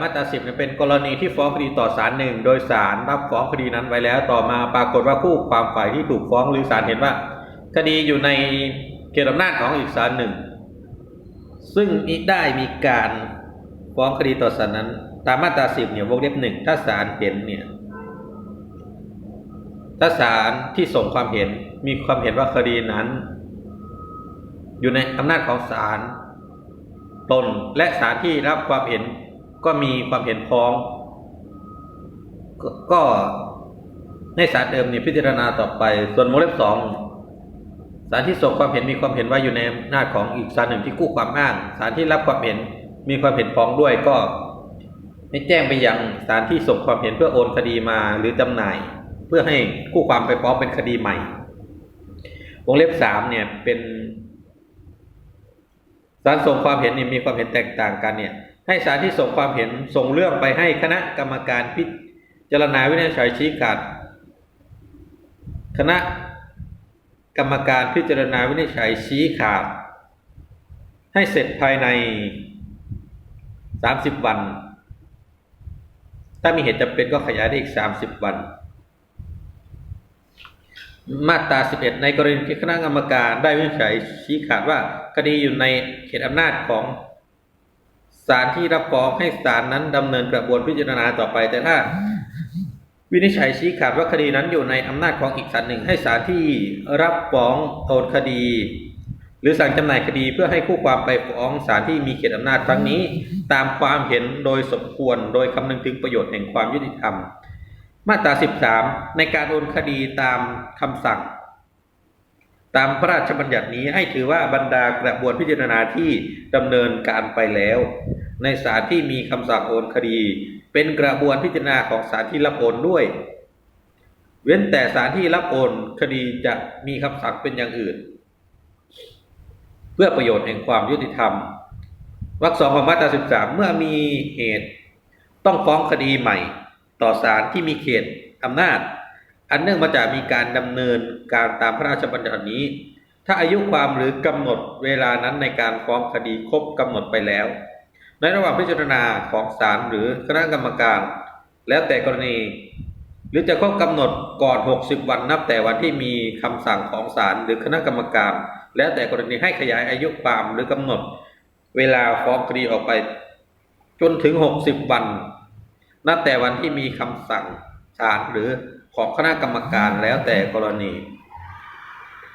มาตราสิบเป็นกรณีที่ฟ้องคดีต่อศาลหนึ่งโดยศาลรับฟ้องคดีนั้นไว้แล้วต่อมาปรากฏว่าคู่ความฝ่ายที่ถูกฟ้องหรือศาลเห็นว่า คดีอยู่ในเขตอำนาจของอีกศาลหนึ่ง ซึ่งมิได้มีการฟ้องคดีต่อศาลนั้น ตามมาตราสิบเนี่ยวงเล็บหนึ่งถ้าศาลเห็นเนี่ยถ้าศาลที่ส่งความเห็นมีความเห็นว่าคดีนั้น อยู่ในอำนาจของศาล ตนและศาลที่รับความเห็นก็มีความเห็นพ้อง ก็ให้ศาลเดิมนี่พิจารณาต่อไป ส่วนวงเลบสองศาลที่ส่งความเห็นมีความเห็นว่าอยู่ในอำนาของอีกศาลหนึ่งที่กู้ความอ้างศาลที่รับความเห็นมีความเห็นพ้องด้วยก็ให้แจ้งไปยังศาลที่ส่งความเห็นเพื่อโอนคดีมาหรือจำหน่าย เพื่อให้คู่ความไปฟ้องเป็นคดีใหม่ วงเล็บสามเนี่ยเป็น ศาลส่งความเห็นนี่มีความเห็นแตกต่างกันเนี่ยให้ศาลที่ส่งความเห็นส่งเรื่องไปให้คณะกรรมการพิจารณาวินิจฉัยชี้ขาดคณะกรรมการพิจารณาวินิจฉัยชี้ขาด ให้เสร็จภายในสามสิบวัน ถ้ามีเหตุจำเป็นก็ขยายได้อีกสามสิบวัน มาตรา 11 ในกรณีที่คณะกรรมการได้วินิจฉัยชี้ขาดว่าคดีอยู่ในเขตอำนาจของศาลที่รับฟ้องให้ศาลนั้นดำเนินกระบวนพิจารณาต่อไป แต่ถ้า วินิจฉัยชี้ขาดว่าคดีนั้นอยู่ในอำนาจของอีกศาลหนึ่ง ให้ศาลที่รับฟ้องโอนคดี หรือสั่งจำหน่ายคดีเพื่อให้คู่ความไปฟ้องศาลที่มีเขตอำนาจครั้งนี้ ตามความเห็นโดยสมควรโดยคำนึงถึงประโยชน์แห่งความยุติธรรม มาตรา 13 ในการโอนคดีตามคำสั่ง ตามพระราชบัญญัตินี้ให้ถือว่าบรรดากระบวนพิจารณาที่ดำเนินการไปแล้ว ในศาลที่มีคำสั่งโอนคดี เป็นกระบวนพิจารณาของศาลที่รับโอนด้วย เว้นแต่ศาลที่รับโอนคดีจะมีคำสั่งเป็นอย่างอื่น เพื่อประโยชน์แห่งความยุติธรรมวรรคสองของมาตรา 13 เมื่อมีเหตุ ต้องฟ้องคดีใหม่ ต่อศาลที่มีเขตอำนาจ อันเนื่องมาจากมีการดำเนินการตามพระราชบัญญัตินี้ ถ้าอายุความหรือกำหนดเวลานั้นในการฟ้องคดีครบกำหนดไปแล้ว ในระหว่างพิจารณาของศาลหรือคณะกรรมการ แล้วแต่กรณี หรือจะครบกำหนดก่อน 60 วันนับแต่วันที่มีคำสั่งของศาลหรือคณะกรรมการ แล้วแต่กรณีให้ขยายอายุความหรือกำหนด เวลาฟ้องคดีออกไป จนถึง 60 วัน นับแต่วันที่มีคำสั่งศาลหรือของคณะกรรมการแล้วแต่กรณี